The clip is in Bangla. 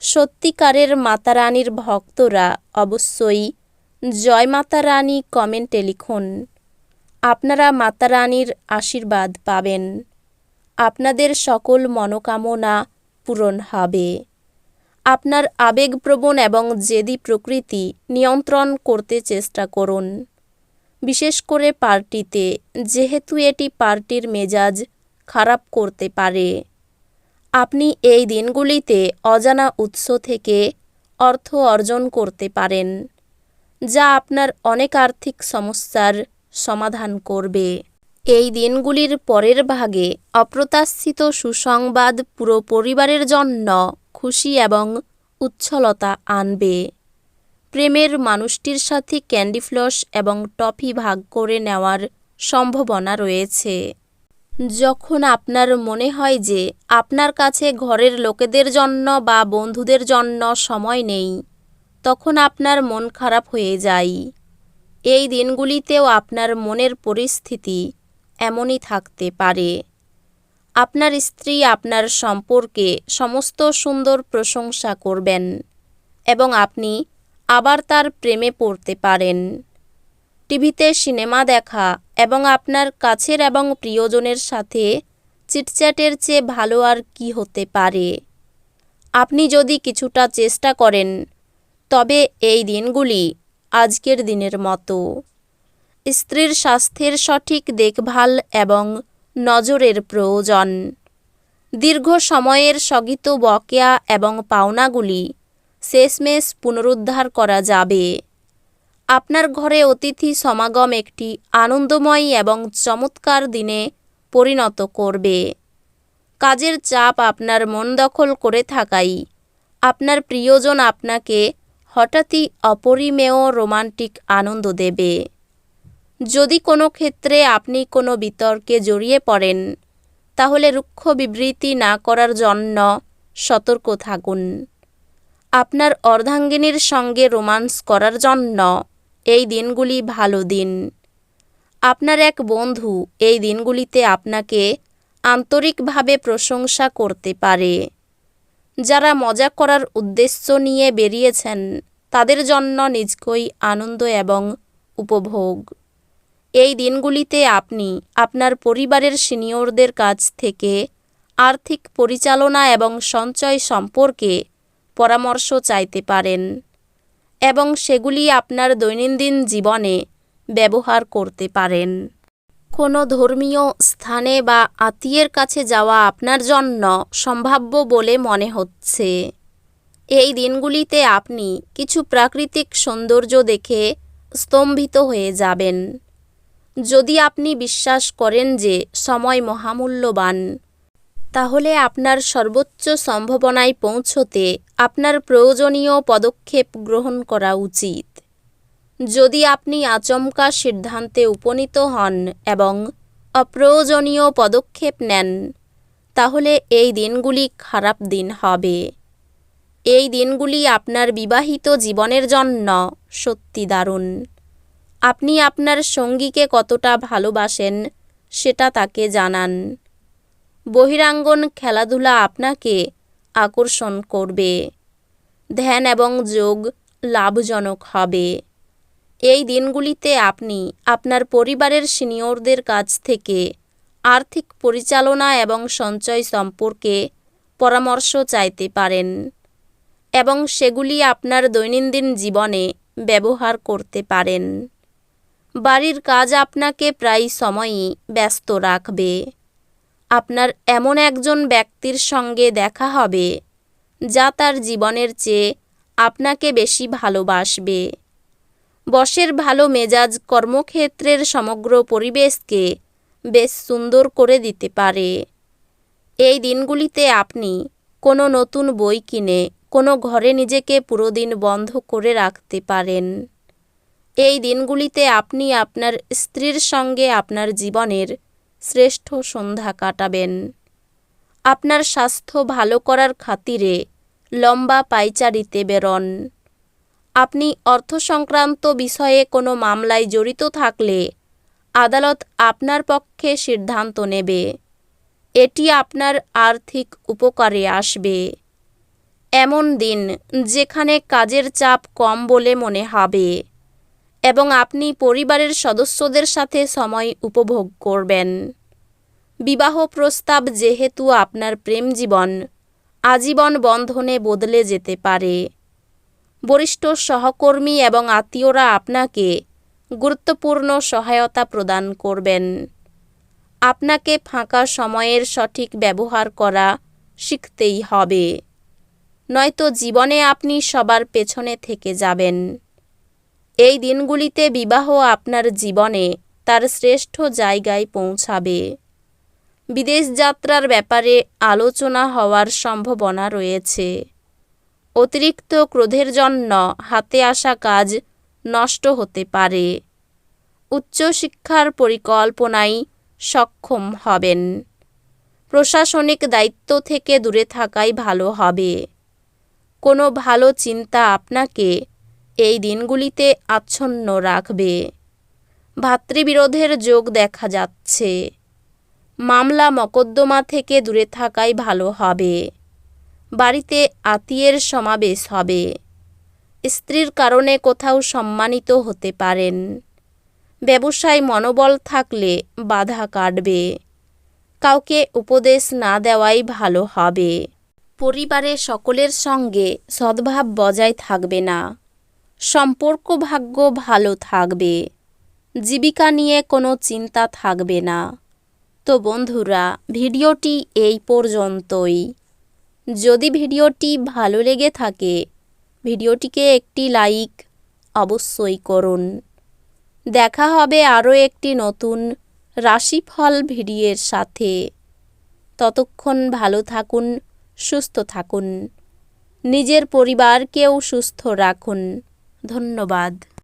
সত্যিকারের মাতারানীর ভক্তরা অবশ্যই জয় মাতা রানী কমেন্টে লিখুন। আপনারা মাতারানীর আশীর্বাদ পাবেন। আপনাদের সকল মনোকামনা পূরণ হবে। আপনার আবেগপ্রবণ এবং জেদি প্রকৃতি নিয়ন্ত্রণ করতে চেষ্টা করুন। বিশেষ করে পার্টিতে, যেহেতু এটি পার্টির মেজাজ খারাপ করতে পারে। আপনি এই দিনগুলিতে অজানা উৎস থেকে অর্থ অর্জন করতে পারেন, যা আপনার অনেক আর্থিক সমস্যার সমাধান করবে। এই দিনগুলির পরের ভাগে অপ্রত্যাশিত সুসংবাদ পুরো পরিবারের জন্য খুশি এবং উচ্ছলতা আনবে। প্রেমের মানুষটির সাথে ক্যান্ডি ফ্লস এবং টফি ভাগ করে নেওয়ার সম্ভাবনা রয়েছে। যখন আপনার মনে হয় যে আপনার কাছে ঘরের লোকেদের জন্য বা বন্ধুদের জন্য সময় নেই, তখন আপনার মন খারাপ হয়ে যায়। এই দিনগুলিতেও আপনার মনের পরিস্থিতি এমনই থাকতে পারে। আপনার স্ত্রী আপনার সম্পর্কে সমস্ত সুন্দর প্রশংসা করবেন এবং আপনি আবার তার প্রেমে পড়তে পারেন। টিভিতে সিনেমা দেখা এবং আপনার কাছের এবং প্রিয়জনের সাথে চিটচ্যাটের চেয়ে ভালো আর কি হতে পারে? আপনি যদি কিছুটা চেষ্টা করেন, তবে এই দিনগুলি আজকের দিনের মতো। স্ত্রীর স্বাস্থ্যের সঠিক দেখভাল এবং নজরের প্রয়োজন। দীর্ঘ সময়ের স্থগিত বকেয়া এবং পাওনাগুলি শেষমেশ পুনরুদ্ধার করা যাবে। আপনার ঘরে অতিথি সমাগম একটি আনন্দময় এবং চমৎকার দিনে পরিণত করবে। কাজের চাপ আপনার মন দখল করে থাকাই। আপনার প্রিয়জন আপনাকে হঠাৎই অপরিমেয় রোমান্টিক আনন্দ দেবে। যদি কোনো ক্ষেত্রে আপনি কোনো বিতর্কে জড়িয়ে পড়েন, তাহলে রুক্ষ বিবৃতি না করার জন্য সতর্ক থাকুন। আপনার অর্ধাঙ্গিনীর সঙ্গে রোমান্স করার জন্য এই দিনগুলি ভালো দিন। আপনার এক বন্ধু এই দিনগুলিতে আপনাকে আন্তরিকভাবে প্রশংসা করতে পারে। যারা মজা করার উদ্দেশ্য নিয়ে বেরিয়েছেন, তাদের জন্য নিজকই আনন্দ এবং উপভোগ। এই দিনগুলিতে আপনি আপনার পরিবারের সিনিয়রদের কাছ থেকে আর্থিক পরিচালনা এবং সঞ্চয় সম্পর্কে পরামর্শ চাইতে পারেন। এবং সেগুলি আপনার দৈনন্দিন জীবনে ব্যবহার করতে পারেন। কোনো ধর্মীয় স্থানে বা আত্মীয়ের কাছে যাওয়া আপনার জন্য সম্ভাব্য বলে মনে হচ্ছে। এই দিনগুলিতে আপনি কিছু প্রাকৃতিক সৌন্দর্য দেখে স্তম্ভিত হয়ে যাবেন। যদি আপনি বিশ্বাস করেন যে সময় মহামূল্যবান, তাহলে আপনার সর্বোচ্চ সম্ভাবনায় পৌঁছতে আপনার প্রয়োজনীয় পদক্ষেপ গ্রহণ করা উচিত। যদি আপনি আচমকা সিদ্ধান্তে উপনীত হন এবং অপ্রয়োজনীয় পদক্ষেপ নেন, তাহলে এই দিনগুলি খারাপ দিন হবে। এই দিনগুলি আপনার বিবাহিত জীবনের জন্য সত্যি দারুণ। আপনি আপনার সঙ্গীকে কতটা ভালোবাসেন সেটা তাকে জানান। বহিরাঙ্গন খেলাধুলা আপনাকে আকর্ষণ করবে। ধ্যান এবং যোগ লাভজনক হবে। এই দিনগুলিতে আপনি আপনার পরিবারের সিনিয়রদের কাছ থেকে আর্থিক পরিচালনা এবং সঞ্চয় সম্পর্কে পরামর্শ চাইতে পারেন এবং সেগুলি আপনার দৈনন্দিন জীবনে ব্যবহার করতে পারেন। বাড়ির কাজ আপনাকে প্রায় সময়ই ব্যস্ত রাখবে। আপনার এমন একজন ব্যক্তির সঙ্গে দেখা হবে, যা তার জীবনের চেয়ে আপনাকে বেশি ভালোবাসবে। বসের ভালো মেজাজ কর্মক্ষেত্রের সমগ্র পরিবেশকে বেশ সুন্দর করে দিতে পারে। এই দিনগুলিতে আপনি কোনো নতুন বই কিনে কোনো ঘরে নিজেকে পুরো দিন বন্ধ করে রাখতে পারেন। এই দিনগুলিতে আপনি আপনার স্ত্রীর সঙ্গে আপনার জীবনের শ্রেষ্ঠ সন্ধ্যা কাটাবেন। আপনার স্বাস্থ্য ভালো করার খাতিরে লম্বা পাইচারিতে বেরোন। আপনি অর্থ সংক্রান্ত বিষয়ে কোনো মামলায় জড়িত থাকলে আদালত আপনার পক্ষে সিদ্ধান্ত নেবে। এটি আপনার আর্থিক উপকারে আসবে। এমন দিন যেখানে কাজের চাপ কম বলে মনে হবে। এবং আপনি পরিবারের সদস্যদের সাথে সময় উপভোগ করবেন। বিবাহ প্রস্তাব যেহেতু আপনার প্রেম জীবন, আজীবন বন্ধনে বদলে যেতে পারে। বরিষ্ঠ সহকর্মী এবং আত্মীয়রা আপনাকে গুরুত্বপূর্ণ সহায়তা প্রদান করবেন। আপনাকে ফাঁকা সময়ের সঠিক ব্যবহার করা শিখতেই হবে। নয়তো জীবনে আপনি সবার পেছনে থেকে যাবেন। এই দিনগুলিতে বিবাহ আপনার জীবনে তার শ্রেষ্ঠ জায়গায় পৌঁছাবে। বিদেশ যাত্রার ব্যাপারে আলোচনা হওয়ার সম্ভাবনা রয়েছে। অতিরিক্ত ক্রোধের জন্য হাতে আসা কাজ নষ্ট হতে পারে। উচ্চশিক্ষার পরিকল্পনায় সক্ষম হবেন। প্রশাসনিক দায়িত্ব থেকে দূরে থাকাই ভালো হবে। কোনো ভালো চিন্তা আপনাকে এই দিনগুলিতে আচ্ছন্ন রাখবে। ভাতৃবিরোধের যোগ দেখা যাচ্ছে। মামলা মকদ্দমা থেকে দূরে থাকাই ভালো হবে। বাড়িতে আত্মীয়ের সমাবেশ হবে। স্ত্রীর কারণে কোথাও সম্মানিত হতে পারেন। ব্যবসায় মনোবল থাকলে বাধা কাটবে। কাউকে উপদেশ না দেওয়াই ভালো হবে। পরিবারে সকলের সঙ্গে সদ্ভাব বজায় থাকবে না। সম্পর্ক ভাগ্য ভালো থাকবে, জীবিকা নিয়ে কোনো চিন্তা থাকবে না। তো বন্ধুরা, ভিডিওটি এই পর্যন্তই। যদি ভিডিওটি ভালো লেগে থাকে, ভিডিওটিকে একটি লাইক অবশ্যই করুন। দেখা হবে আরও একটি নতুন রাশিফল ভিডিওর সাথে। ততক্ষণ ভালো থাকুন, সুস্থ থাকুন। নিজের পরিবারকেও সুস্থ রাখুন। ধন্যবাদ।